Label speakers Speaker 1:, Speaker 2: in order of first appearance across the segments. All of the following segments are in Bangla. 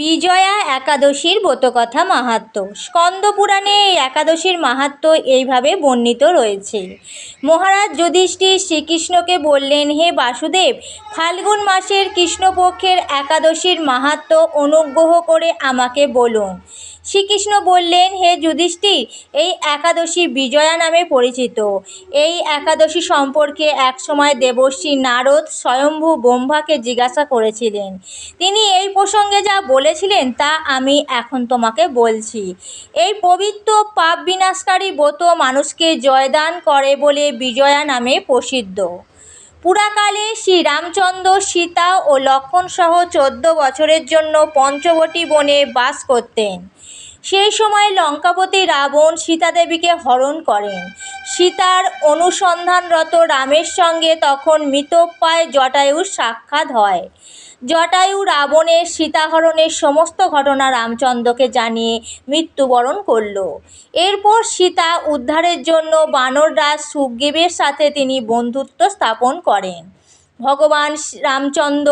Speaker 1: বিজয়া একাদশীর ব্রতকথা মাহাত্ম স্কন্দ পুরাণে এই একাদশীর মাহাত্ম এইভাবে বর্ণিত রয়েছে মহারাজ যুধিষ্ঠির শ্রীকৃষ্ণকে বললেন হে বাসুদেব ফাল্গুন মাসের কৃষ্ণপক্ষের একাদশীর মাহাত্ম অনুগ্রহ করে আমাকে বলুন শ্রীকৃষ্ণ বললেন হে যুধিষ্ঠির এই একাদশী বিজয়া নামে পরিচিত এই একাদশী সম্পর্কে একসময় দেবশ্রী নারদ স্বয়ম্ভু ব্রহ্মাকে জিজ্ঞাসা করেছিলেন তিনি এই প্রসঙ্গে যা বলেছিলেন তা আমি এখন তোমাকে বলছি এই পবিত্র পাপ বিনাশকারী ব্রত মানুষকে জয়দান করে বলে বিজয়া নামে প্রসিদ্ধ পুরাকালে শ্রীরামচন্দ্র সীতা ও সহ চোদ্দ বছরের জন্য পঞ্চবটী বনে বাস করতেন সেই সময় লঙ্কাপতি রাবণ সীতাদেবীকে হরণ করেন সীতার অনুসন্ধানরত রামের সঙ্গে তখন মৃতপ্রায় জটায়ুর সাক্ষাৎ হয় জটায়ু রাবণের সীতাহরণের সমস্ত ঘটনা রামচন্দ্রকে জানিয়ে মৃত্যুবরণ করল এরপর সীতা উদ্ধারের জন্য বানরদাস সুগ্রীবের সাথে তিনি বন্ধুত্ব স্থাপন করেন ভগবান রামচন্দ্র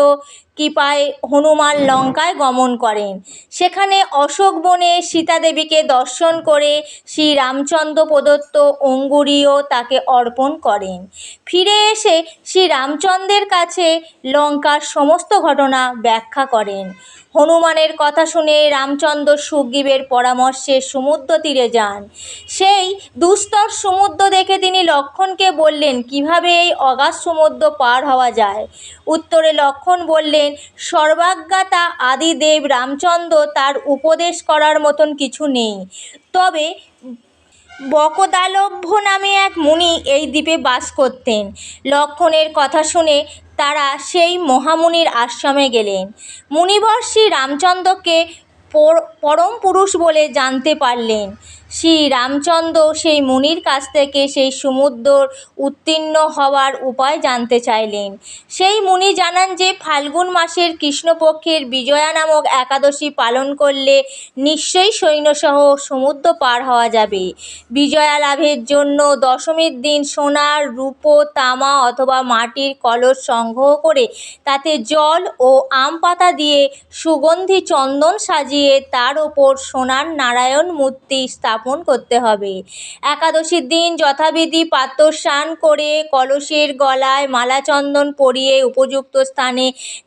Speaker 1: কৃপায় হনুমান লঙ্কায় গমন করেন সেখানে অশোক বনে সীতাদেবীকে দর্শন করে শ্রী রামচন্দ্র প্রদত্ত অঙ্গুরিও তাকে অর্পণ করেন ফিরে এসে শ্রী রামচন্দ্রের কাছে লঙ্কার সমস্ত ঘটনা ব্যাখ্যা করেন হনুমানের কথা শুনে রামচন্দ্র সুগ্রীবের পরামর্শে সমুদ্র তীরে যান সেই দুস্তর সমুদ্র দেখে তিনি লক্ষণকে বললেন কিভাবে এই অগাধ সমুদ্র পার হওয়া যায় উত্তরে লক্ষণ বললেন হলেন সর্বাজ্ঞাতা আদিদেব রামচন্দ্র তার উপদেশ করার মতন কিছু নেই তবে বকদালভ্য নামে এক মুনি এই দ্বীপে বাস করতেন লক্ষণের কথা শুনে তারা সেই মহামুনির আশ্রমে গেলেন মুনিবর্ষী রামচন্দ্রকে পরম পুরুষ বলে জানতে পারলেন শ্রী রামচন্দ্র সেই মুনির কাছ থেকে সেই সমুদ্র উত্তীর্ণ হওয়ার উপায় জানতে চাইলেন সেই মুনি জানান যে ফাল্গুন মাসের কৃষ্ণপক্ষের বিজয়া নামক একাদশী পালন করলে নিশ্চয়ই সৈন্যসহ সমুদ্র পার হওয়া যাবে বিজয়া লাভের জন্য দশমীর দিন সোনার রূপো তামা অথবা মাটির কলস সংগ্রহ করে তাতে জল ও আম পাতা দিয়ে সুগন্ধি চন্দন সাজিয়ে তার ওপর সোনার নারায়ণ মূর্তি স্থাপন স্থাপন করতে হবে একাদশীর দিন যথাবিধি পাত্র স্নান করে কলসের গলায় মালাচন্দন পরিয়ে উপযুক্ত স্থানে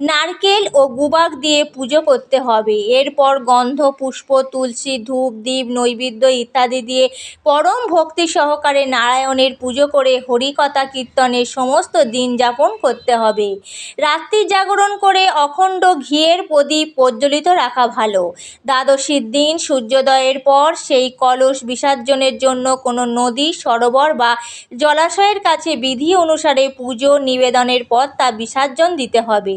Speaker 1: নারকেল ও গুবাক দিয়ে পুজো করতে হবে এরপর গন্ধ পুষ্প তুলসী ধূপ দ্বীপ নৈবেদ্য ইত্যাদি দিয়ে পরম ভক্তি সহকারে নারায়ণের পুজো করে হরিকথা কীর্তনের সমস্ত দিন যাপন করতে হবে রাত্রি জাগরণ করে অখণ্ড ঘিয়ের প্রদীপ প্রজ্বলিত রাখা ভালো দ্বাদশীর দিন সূর্যোদয়ের পর সেই কল মানুষ বিসর্জনের জন্য কোনো নদী সরোবর বা জলাশয়ের কাছে বিধি অনুসারে পুজো নিবেদনের পর তা বিসর্জন দিতে হবে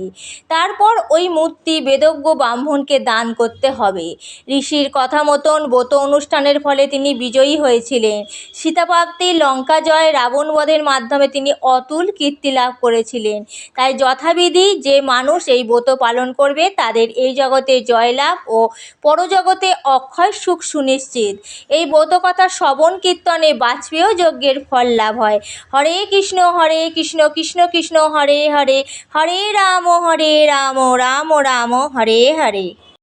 Speaker 1: তারপর ওই মূর্তি বেদজ্ঞ ব্রাহ্মণকে দান করতে হবে ঋষির কথা মতন ব্রত অনুষ্ঠানের ফলে তিনি বিজয়ী হয়েছিলেন সীতাপ্রাপ্তি লঙ্কা জয় রাবণ বধের মাধ্যমে তিনি অতুল কীর্তি লাভ করেছিলেন তাই যথাবিধি যে মানুষ এই ব্রত পালন করবে তাদের এই জগতে জয়লাভ ও পরজগতে অক্ষয় সুখ সুনিশ্চিত এই ব্রতকথা শ্রবণ কীর্তনে বাজপেয় যজ্ঞের ফল লাভ হয় হরে কৃষ্ণ হরে কৃষ্ণ কৃষ্ণ কৃষ্ণ হরে হরে হরে রাম হরে রাম রাম রাম হরে হরে